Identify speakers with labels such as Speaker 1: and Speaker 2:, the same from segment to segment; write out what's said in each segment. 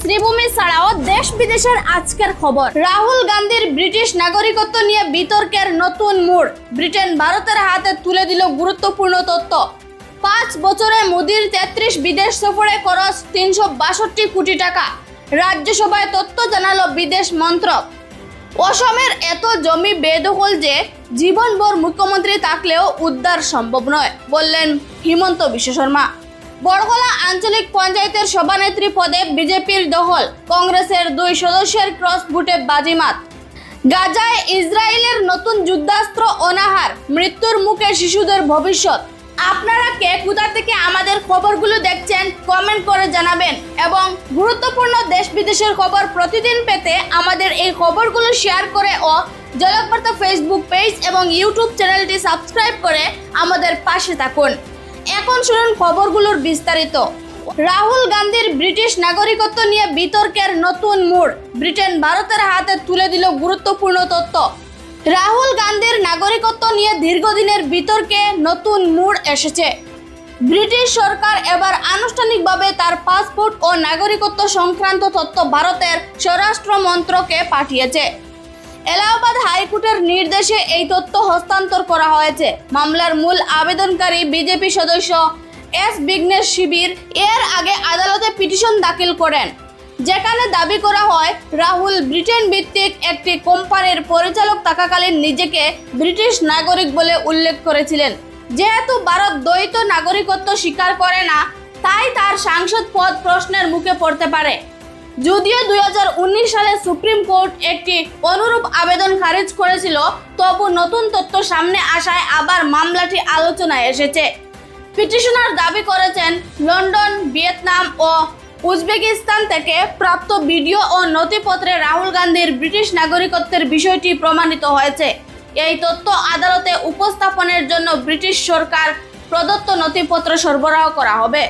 Speaker 1: শ্রীভূমি ছাড়াও দেশ বিদেশের আজকের খবর। রাহুল গান্ধীর ব্রিটিশ নাগরিকত্ব নিয়ে বিতর্কের নতুন মোড়। ব্রিটেন ভারতের হাতে তুলে দিল গুরুত্বপূর্ণ তথ্য। পাঁচ বছরে মোদির তেত্রিশ বিদেশ সফরে খরচ তিনশো বাষট্টি কোটি টাকা। রাজ্যসভায় তথ্য জানালো বিদেশ মন্ত্রক। অসমের এত জমি বেদখল যে জীবনভর মুখ্যমন্ত্রী থাকলেও উদ্ধার সম্ভব নয়, বললেন হিমন্ত বিশ্ব শর্মা। বড়গলা আঞ্চলিক পঞ্চায়েতের সভানেত্রী পদে বিজেপির দহল কংগ্রেসের দুই সদস্যের ক্রস বুটে বাজিমাত। গাজায় ইসরায়েলের নতুন যুদ্ধাস্ত্র অনাহার, মৃত্যুর মুখে শিশুদের ভবিষ্যৎ। আপনারা কে? কোথা থেকে আমাদের খবরগুলো দেখছেন? কমেন্ট করে জানাবেন। এবং গুরুত্বপূর্ণ দেশ বিদেশের খবর প্রতিদিন পেতে আমাদের এই খবরগুলো শেয়ার করে ও জলকবার্তা ফেসবুক পেজ এবং ইউটিউব চ্যানেলটি সাবস্ক্রাইব করে আমাদের পাশে থাকুন। এখন শুনুন খবরগুলোর বিস্তারিত। রাহুল গান্ধীর ব্রিটিশ নাগরিকত্ব নিয়ে বিতর্কের নতুন মোড়। ব্রিটেন ভারতের হাতে তুলে দিল গুরুত্বপূর্ণ তথ্য। রাহুল গান্ধীর নাগরিকত্ব নিয়ে দীর্ঘদিনের বিতর্কে নতুন মোড় এসেছে। ব্রিটিশ সরকার এবার আনুষ্ঠানিকভাবে তার পাসপোর্ট ও নাগরিকত্ব সংক্রান্ত তথ্য ভারতের স্বরাষ্ট্র মন্ত্রকে পাঠিয়েছে। এলাহাবাদ হাইকোর্টের নির্দেশে এই তথ্য হস্তান্তর করা হয়েছে। মামলার মূল আবেদনকারী বিজেপি সদস্য এস বিঘ্নেশ শিবির এর আগে আদালতে পিটিশন দাখিল করেন। যেখানে দাবি করা হয়, রাহুল ব্রিটেন ভিত্তিক একটি কোম্পানির পরিচালক থাকাকালীন নিজেকে ব্রিটিশ নাগরিক বলে উল্লেখ করেছিলেন। যেহেতু ভারত দ্বৈত নাগরিকত্ব স্বীকার করে না, তাই তার সাংসদ পদ প্রশ্নের মুখে পড়তে পারে। যদিও দু হাজার উনিশ সালে সুপ্রিম কোর্ট একটি অনুরূপ আবেদন খারিজ করেছিল, তবু নতুন তথ্য সামনে আসায় আবার মামলাটি আলোচনায় এসেছে। পিটিশনার দাবি করেছেন, লন্ডন, ভিয়েতনাম ও উজবেকিস্তান থেকে প্রাপ্ত ভিডিও ও নথিপত্রে রাহুল গান্ধীর ব্রিটিশ নাগরিকত্বের বিষয়টি প্রমাণিত হয়েছে। এই তথ্য আদালতে উপস্থাপনের জন্য ব্রিটিশ সরকার প্রদত্ত নথিপত্র সরবরাহ করা হবে।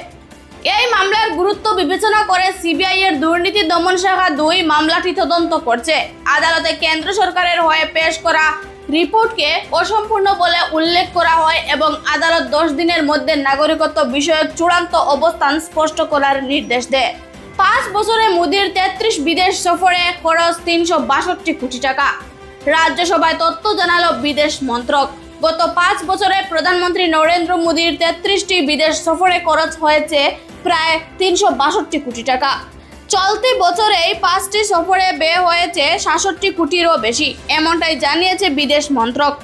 Speaker 1: এই মামলার গুরুত্ব বিবেচনা করে সিবিআই এর দুর্নীতি দমন শাখা দুই মামলাটি তদন্ত করছে। আদালতে কেন্দ্র সরকারের হয়ে পেশ করা রিপোর্টকে অসম্পূর্ণ বলে উল্লেখ করা হয় এবং আদালত দশ দিনের মধ্যে নাগরিকত্ব বিষয়ক চূড়ান্ত অবস্থান স্পষ্ট করার নির্দেশ দেয়। পাঁচ বছরে মোদির তেত্রিশ বিদেশ সফরে খরচ তিনশো বাষট্টি কোটি টাকা। রাজ্যসভায় তথ্য জানালো বিদেশ মন্ত্রক। গত পাঁচ বছরে প্রধানমন্ত্রী নরেন্দ্র মোদীর তেত্রিশটি বিদেশ সফরে খরচ হয়েছে প্রায় তিনশো বাষট্টি কোটি টাকা। চলতি বছরে এই পাঁচটি সফরে ব্যয় হয়েছে সাতষট্টি কোটিরও বেশি, এমনটাই জানিয়েছে বিদেশ মন্ত্রক।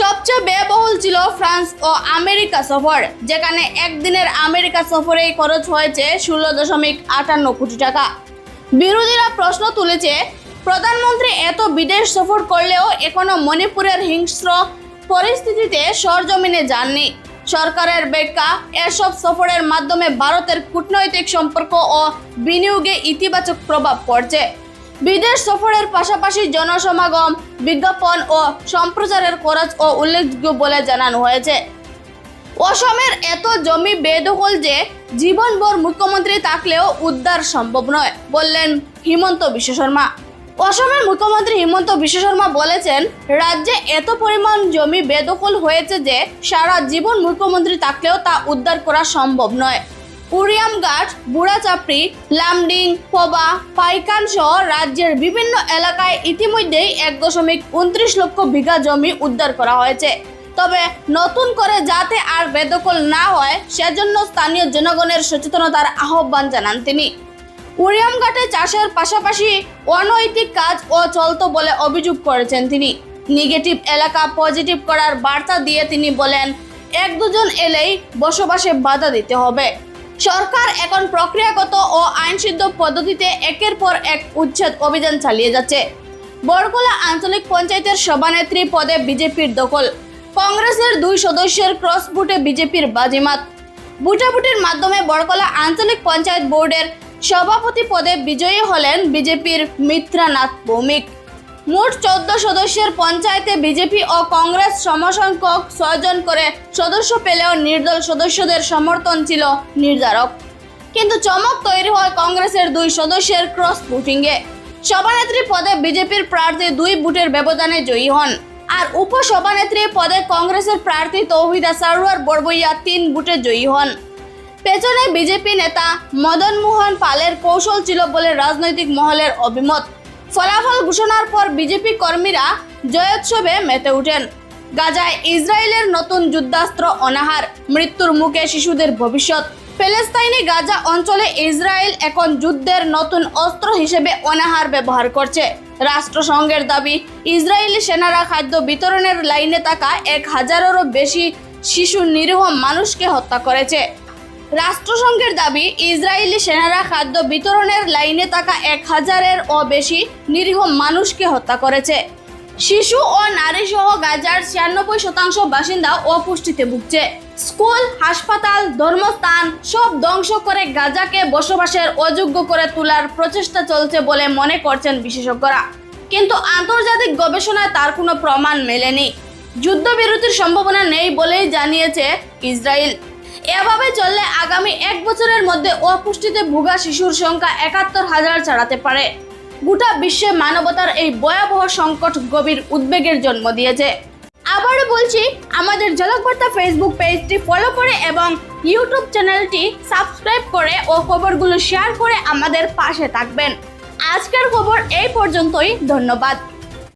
Speaker 1: সবচেয়ে ব্যয়বহুল ছিল ফ্রান্স ও আমেরিকা সফর, যেখানে একদিনের আমেরিকা সফরেই খরচ হয়েছে ষোলো দশমিক আটান্ন কোটি টাকা। বিরোধীরা প্রশ্ন তুলেছে, প্রধানমন্ত্রী এত বিদেশ সফর করলেও এখনও মণিপুরের হিংস্র পরিস্থিতিতে সরজমিনে যাননি। সরকারের ব্যাখ্যা এসব সফরের মাধ্যমে ভারতের কূটনৈতিক সম্পর্ক ও বিনিয়োগে ইতিবাচক প্রভাব পড়ছে। বিদেশ সফরের পাশাপাশি জনসমাগম, বিজ্ঞাপন ও সম্প্রচারের খরচ ও উল্লেখযোগ্য বলে জানানো হয়েছে। অসমের এত জমি বেদখল যে জীবনভর মুখ্যমন্ত্রী থাকলেও উদ্ধার সম্ভব নয়, বললেন হিমন্ত বিশ্ব শর্মা। অসমের মুখ্যমন্ত্রী হিমন্ত বিশ্ব শর্মা বলেছেন, রাজ্যে এত পরিমাণ জমি বেদখল হয়েছে যে সারা জীবন মুখ্যমন্ত্রী থাকলেও তা উদ্ধার করা সম্ভব নয়। উরিয়ামঘাট বুড়াচাপড়ি লামডিং, পবা, পাইকান সহ রাজ্যের বিভিন্ন এলাকায় ইতিমধ্যেই এক দশমিক উনত্রিশ লক্ষ বিঘা জমি উদ্ধার করা হয়েছে। তবে নতুন করে যাতে আর বেদখল না হয়, সেজন্য স্থানীয় জনগণের সচেতনতার আহ্বান জানান তিনি। উরিয়ামঘাটে চাষের পাশাপাশি অনৈতিক কাজ ও চলত বলে অভিযোগ করেছেন তিনি। নেগেটিভ এলাকা পজিটিভ করার বার্তা দিয়ে তিনি বলেন, এক দুজন এলেই বসবাসে বাধা দিতে হবে। সরকার এখন প্রক্রিয়াগত ও আইনসিদ্ধ পদ্ধতিতে একের পর এক উচ্ছেদ অভিযান চালিয়ে যাচ্ছে। বরকলা আঞ্চলিক পঞ্চায়েতের সভানেত্রী পদে বিজেপির দখল। কংগ্রেসের দুই সদস্যের ক্রস বুটে বিজেপির বাজিমাত। বুটাবুটির মাধ্যমে বড়কলা আঞ্চলিক পঞ্চায়েত বোর্ডের সভাপতি পদে বিজয়ী হলেন বিজেপির মিত্রানাথ ভৌমিক। মোট চোদ্দ সদস্যের পঞ্চায়েতে বিজেপি ও কংগ্রেস সমসংখ্যক ছয়জন করে সদস্য পেলেও নির্দল সদস্যদের সমর্থন ছিল নির্ধারক। কিন্তু চমক তৈরি হয় কংগ্রেসের দুই সদস্যের ক্রস ভোটিংয়ে। সভানেত্রী পদে বিজেপির প্রার্থী দুই বুটের ব্যবধানে জয়ী হন। আর উপসভানেত্রী পদে কংগ্রেসের প্রার্থী তৌহিদা সারোয়ার বড়বইয়া তিন বুটে জয়ী হন। পেছনে বিজেপি নেতা মদন মোহন পালের কৌশল ছিল বলে রাজনৈতিক মহলের অভিমত। ফলাফল ঘোষণার পর বিজেপি কর্মীরা জয়োৎসবে মেতে ওঠেন। গাজায় ইসরায়েলের নতুন যুদ্ধাস্ত্র অনাহার, মৃত্যুর মুখে শিশুদের ভবিষ্যৎ। প্যালেস্তাইনি গাজা অঞ্চলে ইসরায়েল এখন যুদ্ধের নতুন অস্ত্র হিসেবে অনাহার ব্যবহার করছে। রাষ্ট্রসংঘের দাবি, ইসরায়েলি সেনারা খাদ্য বিতরণের লাইনে থাকা এক হাজারেরও বেশি শিশু নিরীহ মানুষকে হত্যা করেছে। রাষ্ট্রসংঘের দাবি, ইসরায়েলি সেনারা খাদ্য বিতরণের লাইনে থাকা এক হাজারের ও বেশি নিরীহ মানুষকে হত্যা করেছে। শিশু ও নারী সহ গাজার ছিয়ানব্বই শতাংশ বাসিন্দা অপুষ্টিতে ভুগছে। স্কুল, হাসপাতাল, ধর্মস্থান সব ধ্বংস করে গাজাকে বসবাসের অযোগ্য করে তোলার প্রচেষ্টা চলছে বলে মনে করছেন বিশেষজ্ঞরা। কিন্তু আন্তর্জাতিক গবেষণায় তার কোনো প্রমাণ মেলেনি। যুদ্ধবিরতির সম্ভাবনা নেই বলেই জানিয়েছে ইসরায়েল। এভাবে চললে আগামী এক বছরের মধ্যে অপুষ্টিতে ভোগা শিশুর সংখ্যা একাত্তর হাজার ছাড়াতে পারে। গোটা বিশ্বে মানবতার এই ভয়াবহ সংকট গভীর উদ্বেগের জন্ম দিয়েছে। আবারও বলছি, আমাদের ঝলকবার্তা ফেসবুক পেজটি ফলো করে এবং ইউটিউব চ্যানেলটি সাবস্ক্রাইব করে ও খবরগুলো শেয়ার করে আমাদের পাশে থাকবেন। আজকের খবর এই পর্যন্তই, ধন্যবাদ।